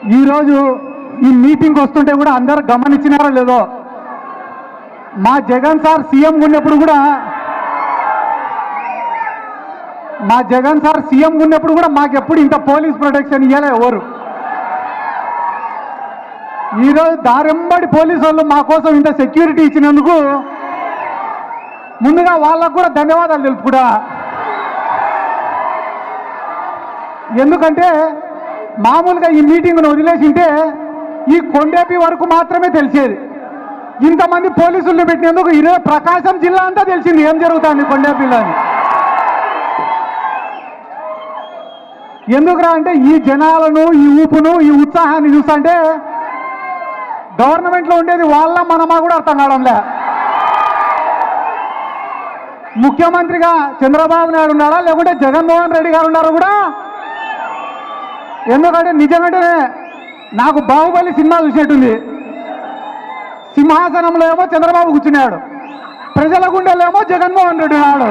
ఈరోజు ఈ మీటింగ్ వస్తుంటే కూడా అందరు గమనించినారో లేదో? మా జగన్ సార్ సీఎం ఉన్నప్పుడు కూడా మా జగన్ సార్ సీఎం ఉన్నప్పుడు కూడా మాకు ఎప్పుడు ఇంత పోలీస్ ప్రొటెక్షన్ ఇవ్వలే ఎవరు? ఈరోజు దారెంబడి పోలీసు వాళ్ళు మా కోసం ఇంత సెక్యూరిటీ ఇచ్చినందుకు ముందుగా వాళ్ళకు కూడా ధన్యవాదాలు తెలుపుకుడా ఎందుకంటే మామూలుగా ఈ మీటింగ్ను వదిలేసింటే ఈ కొండేపి వరకు మాత్రమే తెలిసేది. ఇంతమంది పోలీసుల్ని పెట్టినందుకు ఈరోజు ప్రకాశం జిల్లా అంతా తెలిసింది ఏం జరుగుతుంది కొండేపిలో అని. ఎందుకురా అంటే ఈ జనాలను ఈ ఊపును ఈ ఉత్సాహాన్ని చూస్తుంటే గవర్నమెంట్లో ఉండేది వాళ్ళ మనమా కూడా అర్థం కావడంలే. ముఖ్యమంత్రిగా చంద్రబాబు నాయుడు ఉన్నారా లేకుంటే జగన్మోహన్ రెడ్డి గారు ఉన్నారా కూడా ఎందుకంటే నిజంగానే నాకు బాహుబలి సినిమా చూసినట్టుంది. సింహాసనంలో ఏమో చంద్రబాబు కూర్చున్నాడు. ప్రజల గుండెలో ఏమో జగన్మోహన్ రెడ్డి ఉన్నాడు.